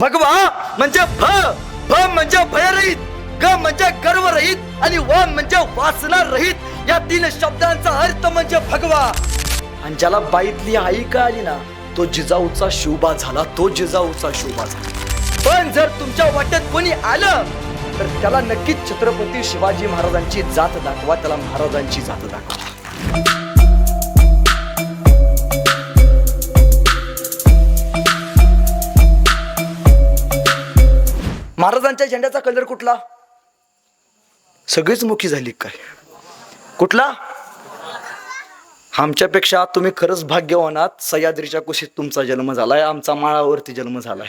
भगवा म्हणजे भ भ म्हणजे भयरहित ग म्हणजे गर्वरहित आणि व म्हणजे वासना रहित या तीन शब्दांचा अर्थ म्हणजे भगवा. आणि ज्याला बाईतली आई का आली ना तो जिजाऊचा शिवबा झाला तो जिजाऊचा शिवबा झाला. पण जर तुमच्या वाट्यात कोणी आलं तर त्याला नक्कीच छत्रपती शिवाजी महाराजांची जात दाखवा त्याला महाराजांची जात दाखवा. महाराजांच्या झेंड्याचा कलर कुठला? सगळीच मुखी झाली काय? कुठला? आमच्यापेक्षा तुम्ही खरंच भाग्यवानात सह्याद्रीच्या कुशीत तुमचा जन्म झालाय आमचा माळावरती जन्म झालाय.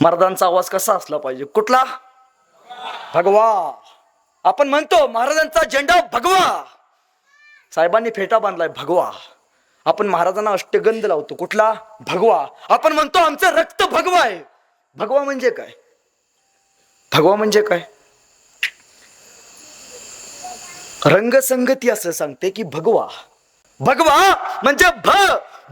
महाराजांचा आवाज कसा असला पाहिजे? कुठला? भगवा. आपण म्हणतो महाराजांचा झेंडा भगवा. साहेबांनी फेटा बांधलाय भगवा. आपण महाराजांना अष्टगंध लावतो. कुठला? भगवा. आपण म्हणतो आमचं रक्त भगवा आहे. भगवा म्हणजे काय? भगवा म्हणजे काय? रंगसंगती असं सांगते की भगवा. भगवा म्हणजे भ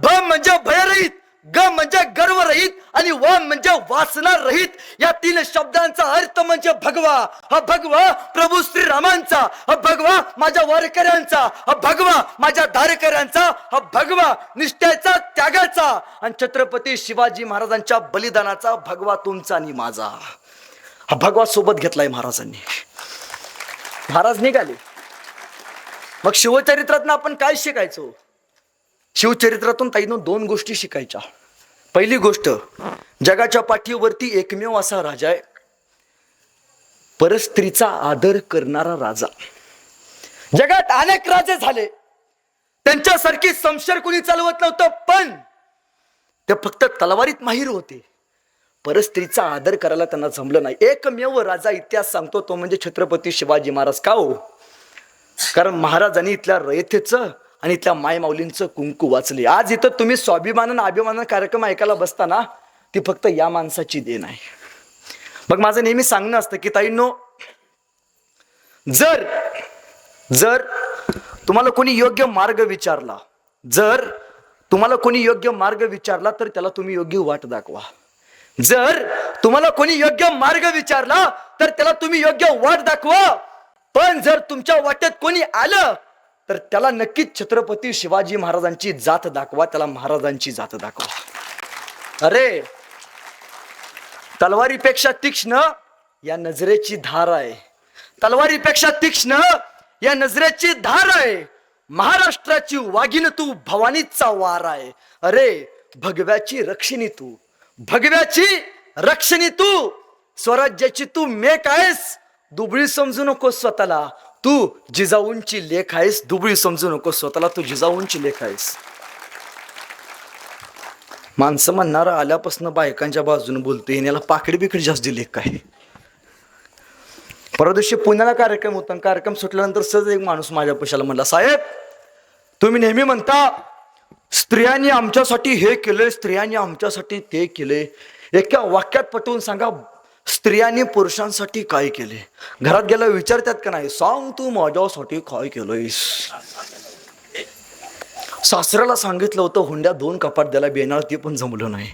भ म्हणजे भयरहित ग म्हणजे गर्वरहित आणि व म्हणजे वासना रहित या तीन शब्दांचा अर्थ म्हणजे भगवा. हा भगवा प्रभू श्री रामांचा हा भगवा माझ्या वारकऱ्यांचा हा भगवा माझ्या धारकऱ्यांचा हा भगवा निष्ठेचा त्यागाचा. आणि छत्रपती शिवाजी महाराजांच्या बलिदानाचा भगवा तुमचा आणि माझा. हा भगवा सोबत घेतलाय महाराजांनी. महाराज निघाले. मग शिवचरित्रातनं आपण काय शिकायचो? शिवचरित्रातून ताईनं दोन गोष्टी शिकायच्या. पहिली गोष्ट जगाच्या पाठीवरती एकमेव असा राजा आहे. परस्त्रीचा आदर करणारा राजा. जगात अनेक राजे झाले. त्यांच्यासारखी संशर कुणी चालवत नव्हतं पण ते फक्त तलवारीत माहीर होते. परस्त्रीचा आदर करायला त्यांना जमलं नाही. एकमेव राजा इतिहास सांगतो तो म्हणजे छत्रपती शिवाजी महाराज. का हो? कारण महाराजांनी इथल्या रयतेचं आणि इथल्या मायमाऊलींचं कुंकू वाचले. आज इथं तुम्ही स्वाभिमानानं अभिमानानं कार्यक्रम ऐकायला बसताना ती फक्त या माणसाची देण आहे. मग माझं नेहमी सांगणं असतं की ताईंनो जर जर तुम्हाला कोणी योग्य मार्ग विचारला जर तुम्हाला कोणी योग्य मार्ग विचारला तर त्याला तुम्ही योग्य वाट दाखवा. जर तुम्हाला कोणी योग्य मार्ग विचारला तर त्याला तुम्ही योग्य वाट दाखवा. पण जर तुमच्या वाट्यात कोणी आलं तर त्याला नक्कीच छत्रपती शिवाजी महाराजांची जात दाखवा त्याला महाराजांची जात दाखवा. अरे तलवारीपेक्षा तीक्ष्ण या नजरेची धार आहे. तलवारीपेक्षा तीक्ष्ण या नजरेची धार आहे. महाराष्ट्राची वाघिन तू भवानीचा वार आहे. अरे भगव्याची रक्षिणी तू. भगव्याची रक्षणी तू स्वराज्याची तू मेक आहेस. दुबळी समजू नको स्वतःला. तू जिजाऊंची लेख आहेस. दुबळी समजू नको स्वतःला. तू जिजाऊंची लेख आहेस. माणसं म्हणणार आल्यापासून बायकांच्या बाजूने बोलतो याला पाकडी बिकडी जास्त दिली काय परवा दिवशी पुण्याला कार्यक्रम होता. आणि कार्यक्रम सुटल्यानंतर सहज एक माणूस माझ्या पशाला म्हणला साहेब तुम्ही नेहमी म्हणता स्त्रियांनी आमच्यासाठी हे केले स्त्रियांनी आमच्यासाठी ते केले. एका वाक्यात पटवून सांगा स्त्रियांनी पुरुषांसाठी काय केले? घरात गेला विचारतात का नाही? सांग तू माझ्यासाठी काय केलंयस? सासऱ्याला सांगितलं होतं हुंड्या दोन कपाट द्यायला बेणार ते पण जमलं नाही.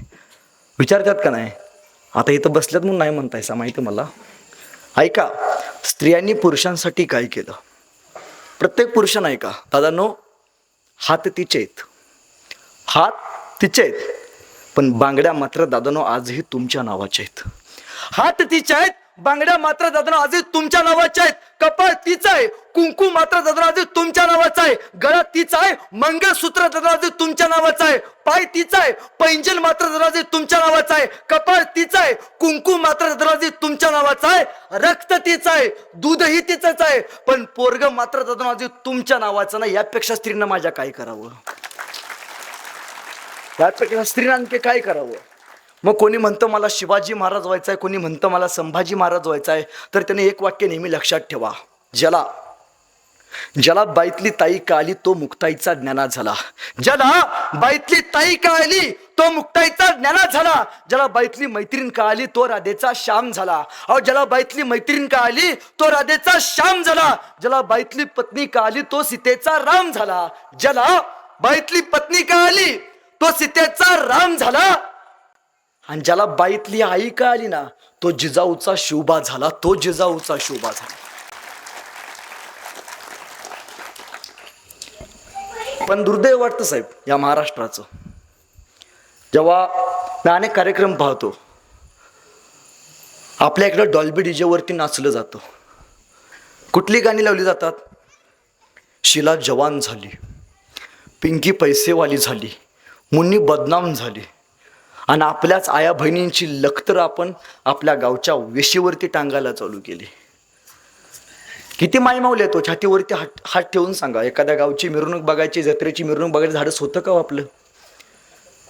विचारतात का नाही? आता इथं बसल्यात म्हणून नाही म्हणतायसा माहिती मला? ऐका स्त्रियांनी पुरुषांसाठी काय केलं? प्रत्येक पुरुषानं ऐका दादांनो हात तिचे आहेत. हात तिचे आहेत. पण बांगड्या मात्र दादानो आजही तुमच्या नावाच्या आहेत. हात तिचे आहेत बांगड्या मात्र दादानो आजही तुमच्या नावाच्या आहेत. कपाळ तिचा आहे कुंकू मात्र दादा आजही तुमच्या नावाचा आहे. गळा तिचा आहे मंगळसूत्र दादा आजही तुमच्या नावाचा आहे. पाय तिचा आहे पैंजल मात्र दादा आजही तुमच्या नावाचा आहे. कपाळ तिचा आहे कुंकू मात्र दादा आजही तुमच्या नावाचा आहे. रक्त तिचा आहे दूधही तिचंच आहे. पण पोरग मात्र दादा आजही तुमच्या नावाचं नाही यापेक्षा स्त्रीनं माझ्या काय करावं? यापेक्षा स्त्रीनं आणखी काय करावं? मग कोणी म्हणतं मला शिवाजी महाराज व्हायचं आहे कोणी म्हणतं मला संभाजी महाराज व्हायचं आहे तर त्याने एक वाक्य नेहमी लक्षात ठेवा. ज्याला ज्याला बाईतली ताई कळाली तो मुक्ताईचा ज्ञाना झाला. ज्याला बाईतली ताई कळाली तो मुक्ताईचा ज्ञाना झाला. ज्याला बाईतली मैत्रीण कळाली तो राधेचा श्याम झाला. अहो ज्याला बाईतली मैत्रीण कळाली तो राधेचा श्याम झाला. ज्याला बाईतली पत्नी कळाली तो सीतेचा राम झाला. ज्याला बाईतली पत्नी कळाली तो सीतेचा राम झाला. आणि ज्याला बाईतली आई का आली ना तो जिजाऊचा शिवबा झाला तो जिजाऊचा शिवबा झाला. पण दुर्दैव वाटतं साहेब या महाराष्ट्राचं. जेव्हा मी अनेक कार्यक्रम पाहतो आपल्या इकडं डॉल्बी डीजेवरती नाचलं जातं. कुठली गाणी लावली जातात? शिला जवान झाली पिंकी पैसेवाली झाली मुन्नी बदनाम झाली. आणि आपल्याच आया बहिणींची लखतर आपण आपल्या गावच्या वेशीवरती टांगायला चालू केली. किती मायमावले तो हो, छातीवरती हात हात ठेवून सांगा. एखाद्या गावची मिरवणूक बघायची जत्रेची मिरवणूक बघायची धाडस होतं का हो आपलं?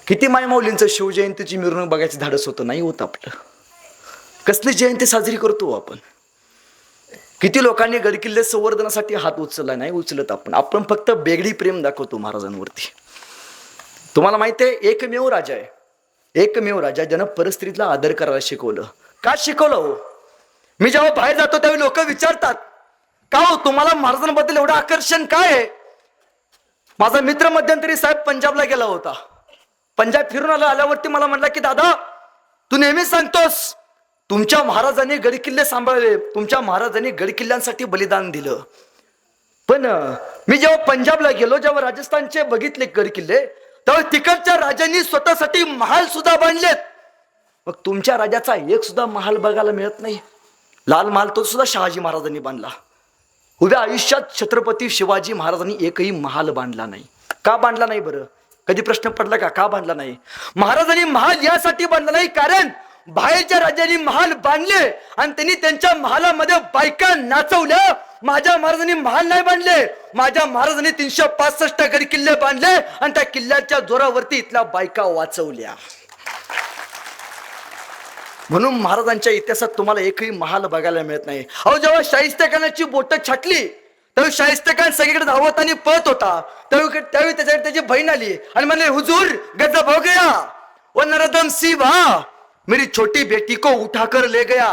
किती मायमाऊलींचं शिवजयंतीची मिरवणूक बघायचं धाडस होतं नाही होत आपलं. कसली जयंती साजरी करतो हो आपण? किती लोकांनी गडकिल्ले संवर्धनासाठी हात उचलला नाही उचलत आपण. आपण फक्त बेगडी प्रेम दाखवतो महाराजांवरती. तुम्हाला माहिती आहे एकमेव राजा आहे. एकमेव राजा ज्यानं परिस्थितीला आदर करायला शिकवलं. का शिकवलं हो? मी जेव्हा बाहेर जातो त्यावेळी लोक विचारतात का हो तुम्हाला महाराजांबद्दल एवढं आकर्षण काय आहे? माझा मित्र मध्यंतरी साहेब पंजाबला गेला होता. पंजाब फिरून आला आल्यावरती मला म्हटलं की दादा तू नेहमीच सांगतोस तुमच्या महाराजांनी गडकिल्ले सांभाळले तुमच्या महाराजांनी गडकिल्ल्यांसाठी बलिदान दिलं. पण मी जेव्हा पंजाबला गेलो जेव्हा राजस्थानचे बघितले गडकिल्ले तेव्हा तिकडच्या राजांनी स्वतःसाठी महाल सुद्धा बांधलेत. मग तुमच्या राजाचा एक सुद्धा महाल बघायला मिळत नाही. लाल महाल तो सुद्धा शहाजी महाराजांनी बांधला. उद्या आयुष्यात छत्रपती शिवाजी महाराजांनी एकही महाल बांधला नाही. का बांधला नाही बरं? कधी प्रश्न पडला का? का बांधला नाही? महाराजांनी महाल यासाठी बांधला नाही कारण बाहेरच्या राज्यांनी महाल बांधले आणि त्यांनी त्यांच्या महालामध्ये बायका नाचवल्या. माझ्या महाराजांनी महाल नाही बांधले. माझ्या महाराजांनी तीनशे पासष्ट गड किल्ले बांधले आणि त्या किल्ल्याच्या जोरावरती इथल्या बायका वाचवल्या. म्हणून महाराजांच्या इतिहासात तुम्हाला एकही महाल बघायला मिळत नाही. अहो जेव्हा शाहिस्तेखानाची बोट छाटली तेव्हा शाहिस्तेखान सगळीकडे धावत आणि पळत होता. त्यावेळी त्यावेळी त्याच्याकडे त्याची बहीण आली आणि म्हणले हुजूर गजा भाऊ हो गया. व नरदम सी भा मेरी छोटी बेटी को उठाकर ले गया।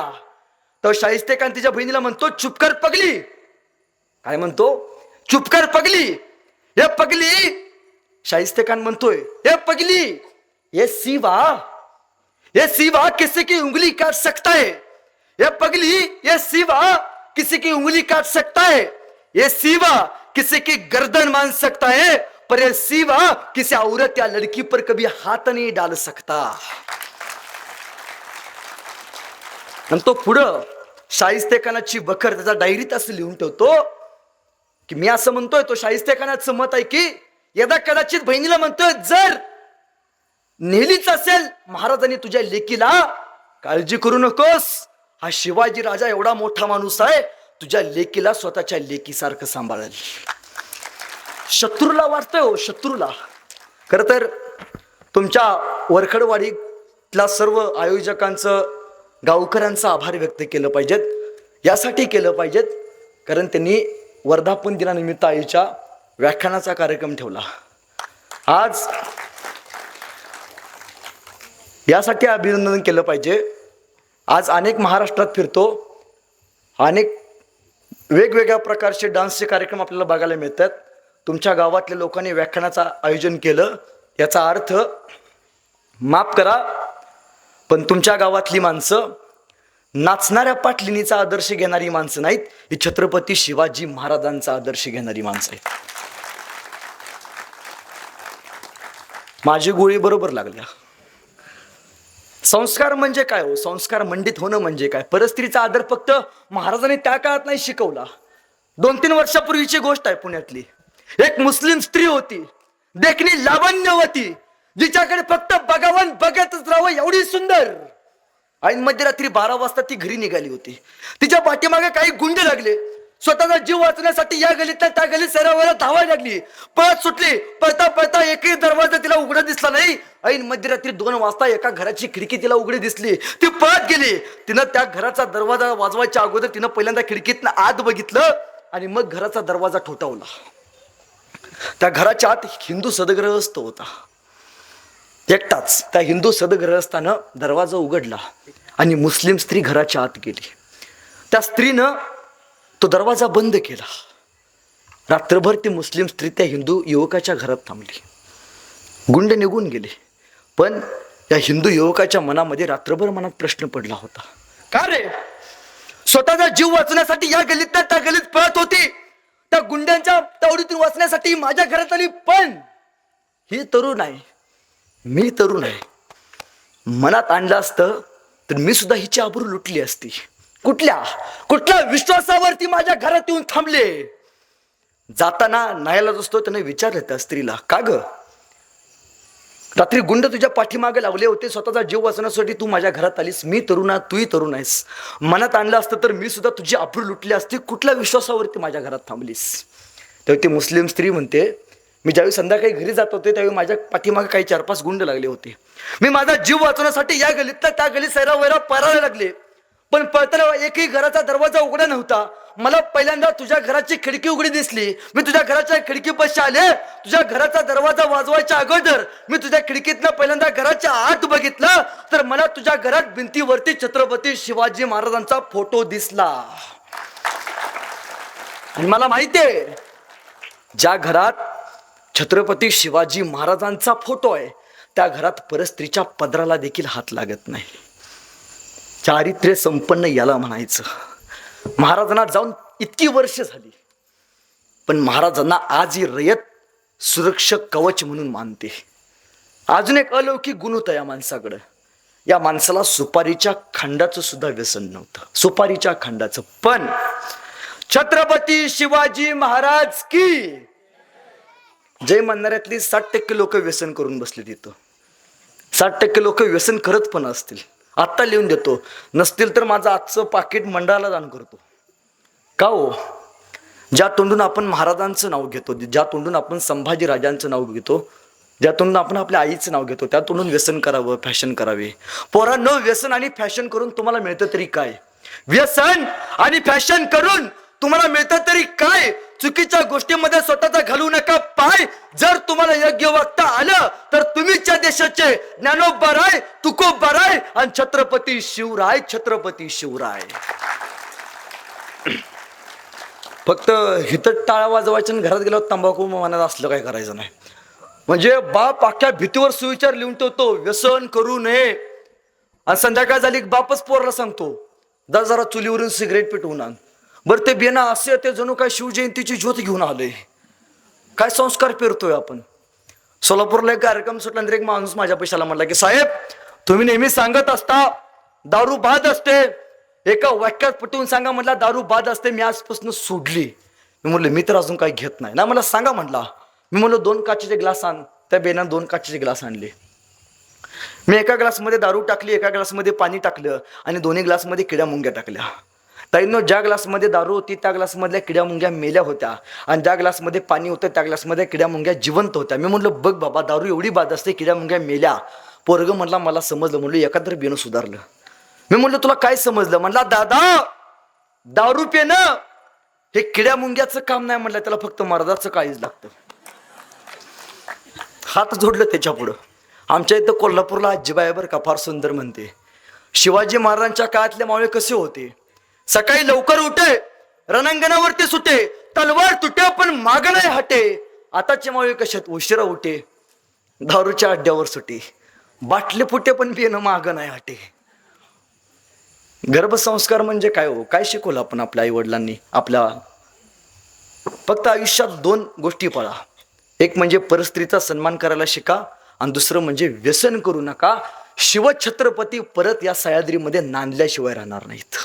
तर शाहिस्तेखान तिच्या बहिणीला म्हणतो चुपकर पगली। काय म्हणतो चुपकर पगली। हे पगली। शाहिस्ते खान म्हणतोय हे पगली। हे सीवा। हे सीवा किसी की उंगली काट सकता है। ये पगली ये सीवा किसी की उंगली काट सकता है। ये सीवा किसी की गर्दन मान सकता है पर ये सीवा किसी औरत या लड़की पर कभी हाथ नहीं डाल सकता। आणि तो पुढं शाहिस्तेखानाची बखर त्याचा डायरीत असं लिहून ठेवतो की मी असं म्हणतोय तो शाहिस्तेखानाचं मत आहे की यदा कदाचित बहिणीला म्हणतोय जर नेलीच असेल महाराजांनी तुझ्या लेकीला काळजी करू नकोस. हा शिवाजी राजा एवढा मोठा माणूस आहे तुझ्या लेकीला स्वतःच्या लेकीसारखं सांभाळेल. शत्रूला वाटतंय हो शत्रूला. खर तर तुमच्या वरखडवाडीतल्या सर्व आयोजकांचं गावकऱ्यांचा आभार व्यक्त केलं पाहिजेत. यासाठी केलं पाहिजेत कारण त्यांनी वर्धापन दिनानिमित्त आईच्या व्याख्यानाचा कार्यक्रम ठेवला. आज यासाठी अभिनंदन केलं पाहिजे. आज अनेक महाराष्ट्रात फिरतो. अनेक वेगवेगळ्या प्रकारचे डान्सचे कार्यक्रम आपल्याला बघायला मिळतात. तुमच्या गावातल्या लोकांनी व्याख्यानाचं आयोजन केलं. याचा अर्थ माफ करा पण तुमच्या गावातली माणसं नाचणाऱ्या पाटलिनीचा आदर्श घेणारी माणसं नाहीत ही छत्रपती शिवाजी महाराजांचा आदर्श घेणारी माणसं आहेत. माझी गोळी बरोबर लागल्या. संस्कार म्हणजे काय हो? संस्कार मंडित होणं म्हणजे काय? परस्त्रीचा आदर फक्त महाराजांनी त्या काळात नाही शिकवला. दोन तीन वर्षापूर्वीची गोष्ट आहे पुण्यातली. एक मुस्लिम स्त्री होती. देखणी लावण्यवती जिच्याकडे फक्त बघावन बघतच राहावं एवढी सुंदर. ऐन मध्यरात्री बारा वाजता ती घरी निघाली होती. तिच्या पाठीमागे काही गुंड लागले. स्वतःचा जीव वाचण्यासाठी या गलीत त्या गलीत सरावाला धावायला लागली. पळत सुटली. पळता पळता एकही दरवाजा तिला उघडा दिसला नाही. ऐन मध्यरात्री दोन वाजता एका घराची खिडकी तिला उघडी दिसली. ती पळत गेली. तिनं त्या घराचा दरवाजा वाजवायच्या अगोदर तिनं पहिल्यांदा खिडकीतनं आत बघितलं आणि मग घराचा दरवाजा ठोठावला. त्या घराच्या आत हिंदू सदग्रहस्थ होता. एकटाच त्या हिंदू सदग्रहस्थानं दरवाजा उघडला आणि मुस्लिम स्त्री घराच्या आत गेली. त्या स्त्रीनं तो दरवाजा बंद केला. रात्रभर ती मुस्लिम स्त्री त्या हिंदू युवकाच्या घरात थांबली. गुंड निघून गेले. पण या हिंदू युवकाच्या मनामध्ये रात्रभर मनात प्रश्न पडला होता. का रे? स्वतःचा जीव वाचण्यासाठी या गलीत त्या गलीत पळत होती. त्या गुंड्यांच्या तावडीतून वाचण्यासाठी माझ्या घरात आली पण ही तरुण आहे. मी तरुण आहे. मनात आणलं असतं तर मी सुद्धा हिची आबरू लुटली असती. कुठल्या? कुठल्या विश्वासावरती माझ्या घरात येऊन थांबले? जाताना नायालाच असतो त्याने विचारलं त्या स्त्रीला का ग? रात्री गुंड तुझ्या पाठीमागे लावले होते स्वतःचा जीव वाचण्यासाठी तू माझ्या घरात आलीस. मी तरुण आहे तूही तरुण आहेस. मनात आणलं असतं तर मी सुद्धा तुझी आबरू लुटली असती. कुठल्या विश्वासावरती माझ्या घरात थांबलीस? तेव्हा ती मुस्लिम स्त्री म्हणते मी ज्यावेळी संध्याकाळी घरी जात होते त्यावेळी माझ्या पाठीमागे काही चार पाच गुंड लागले होते. मी माझा जीव वाचवण्यासाठी या गलीतला त्या गलीत सैरा वैरा पळायला लागले. पण पळताना एकही घराचा दरवाजा उघडा नव्हता. मला पहिल्यांदा तुझ्या घराची खिडकी उघडी दिसली. मी तुझ्या घराच्या खिडकीपाशी आले. तुझ्या घराचा दरवाजा वाजवायच्या अगोदर मी तुझ्या खिडकीतनं पहिल्यांदा घराच्या आत बघितलं. तर मला तुझ्या घरात भिंतीवरती छत्रपती शिवाजी महाराजांचा फोटो दिसला. आणि मला माहितीये ज्या घरात छत्रपती शिवाजी महाराजांचा फोटो आहे. त्या घरात परस्त्रीच्या पदराला देखील हात लागत नाही. चारित्र्य संपन्न याला म्हणायचं. महाराजांना जाऊन इतकी वर्ष झाली. पण महाराजांना आज ही रयत सुरक्षक कवच म्हणून मानते. अजून एक अलौकिक गुण होता या माणसाकडं. या माणसाला सुपारीच्या खंडाचं सुद्धा व्यसन नव्हतं. सुपारीच्या खंडाचं. पण छत्रपती शिवाजी महाराज की जय म्हणणाऱ्यातली साठ टक्के लोक व्यसन करून बसले तिथं. साठ टक्के लोक व्यसन करत पण असतील. आत्ता लिहून देतो. नसतील तर माझं आजचं पाकिट मंडळाला दान करतो. का हो? ज्या तोंडून आपण महाराजांचं नाव घेतो ज्या तोंडून आपण संभाजी राजांचं नाव घेतो ज्या तोंडून आपण आपल्या आईचं नाव घेतो त्या तोंडून व्यसन करावं फॅशन करावे. पोरांनो व्यसन आणि फॅशन करून तुम्हाला मिळतं तरी काय? व्यसन आणि फॅशन करून तुम्हाला मिळतं तरी काय? चुकीच्या गोष्टीमध्ये स्वतःचा घालू नका. पाय जर तुम्हाला योग्य वागता आलं तर तुम्हीच्या देशाचे ज्ञानोबराय तुकोबराय आणि छत्रपती शिवराय छत्रपती शिवराय. फक्त हिथं टाळा वाजवायचं आणि घरात गेल्यावर तंबाखू मनात असलं काय करायचं नाही. म्हणजे बाप अख्ख्या भीतीवर सुविचार लिहून ठेवतो व्यसन करू नये. आणि संध्याकाळ झाली की बापच पोरला सांगतो जा जरा चुलीवरून सिगरेट पेटवून आण. बरं ते बिना असे ते जणू काय शिवजयंतीची ज्योत घेऊन आले. काय संस्कार पेरतोय आपण? सोलापूरला एक कार्यक्रम सुटल्यानंतर एक माणूस माझ्या पैशाला म्हणला की साहेब तुम्ही नेहमी सांगत असता दारू बाद असते. एका वाक्यात पटवून सांगा म्हटला दारू बाद असते मी आजपासून सोडली. मी म्हणलं मी तर अजून काही घेत नाही. ना मला सांगा म्हटला मी म्हणलं दोन काचेचे ग्लास आण. त्या बेनानं दोन काचेचे ग्लास आणले. मी एका ग्लासमध्ये दारू टाकली एका ग्लासमध्ये पाणी टाकलं आणि दोन्ही ग्लासमध्ये किड्या मुंग्या टाकल्या. ताईनो ज्या ग्लासमध्ये दारू होती त्या ग्लासमधल्या किड्या मुंग्या मेल्या होत्या. आणि ज्या ग्लासमध्ये पाणी होतं त्या ग्लासमध्ये किड्या मुंग्या जिवंत होत्या. मी म्हणलं बघ बाबा दारू एवढी बाद असते किड्या मुंग्या मेल्या. पोरग म्हणला मला समजलं. म्हणलं एखादं बिनं सुधारलं. मी म्हणलं तुला काय समजलं? म्हणला दादा दारू पिणं हे किड्या मुंग्याचं काम नाही म्हणलं त्याला फक्त मर्दाचं काळीच लागतं. हात जोडलं त्याच्या पुढं. आमच्या इथं कोल्हापूरला आजीबाई बरं का फार सुंदर म्हणते. शिवाजी महाराजांच्या काळातले मावळे कसे होते? सकाळी लवकर उठे रणांगणावरती सुटे तलवार तुटे पण माग नाही हटे. आताचे मावळे कशात उशिरा उठे? दारूच्या अड्ड्यावर सुटे. बाटले फुटे पण पिणं माग नाही हटे. गर्भसंस्कार म्हणजे काय हो? काय शिकवलं आपण आपल्या आई वडिलांनी आपल्या फक्त आयुष्यात दोन गोष्टी पळा. एक म्हणजे परस्त्रीचा सन्मान करायला शिका आणि दुसरं म्हणजे व्यसन करू नका. शिवछत्रपती परत या सह्याद्रीमध्ये नांदल्याशिवाय राहणार नाहीत.